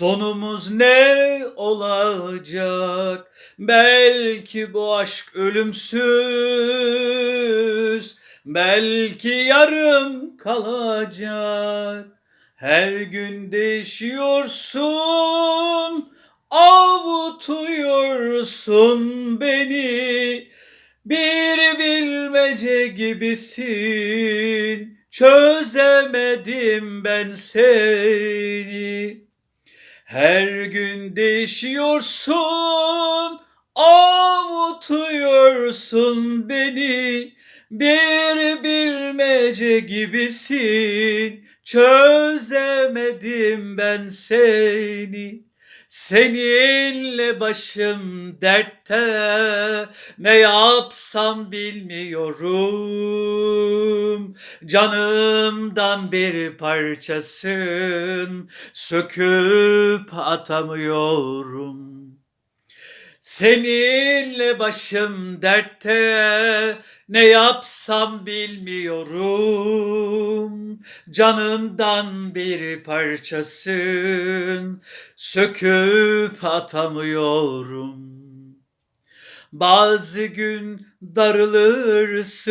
sonumuz ne olacak? Belki bu aşk ölümsüz, belki yarım kalacak. Her gün değişiyorsun, avutuyorsun beni. Bir bilmece gibisin, çözemedim ben seni. Her gün değişiyorsun, avutuyorsun beni. Bir bilmece gibisin, çözemedim ben seni. Seninle başım dertte, ne yapsam bilmiyorum. Canımdan bir parçasın, söküp atamıyorum. Seninle başım dertte, ne yapsam bilmiyorum. Canımdan bir parçasın, söküp atamıyorum. Bazı gün darılırsın,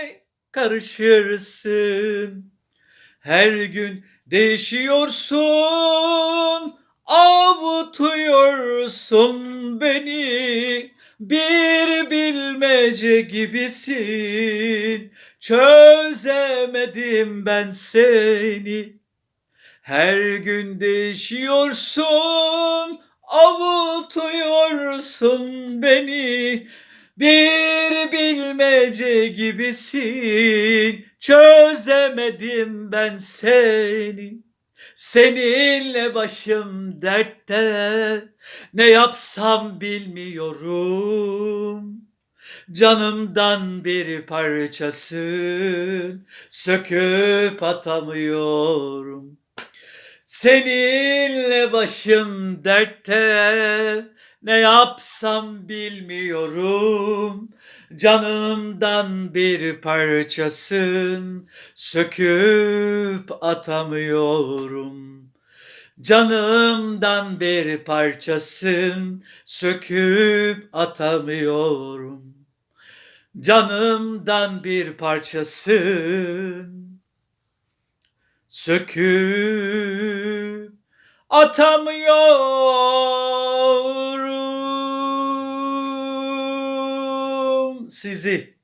karışırsın. Her gün değişiyorsun, avutuyorsun beni. Bir bilmece gibisin, çözemedim ben seni. Her gün değişiyorsun, avutuyorsun beni. Bir bilmece gibisin, çözemedim ben seni. Seninle başım dertte, ne yapsam bilmiyorum. Canımdan bir parçasın, söküp atamıyorum. Seninle başım dertte, ne yapsam bilmiyorum. Canımdan bir parçasın, söküp atamıyorum. Canımdan bir parçasın, söküp atamıyorum. Canımdan bir parçasın, söküp atamıyorum sizi.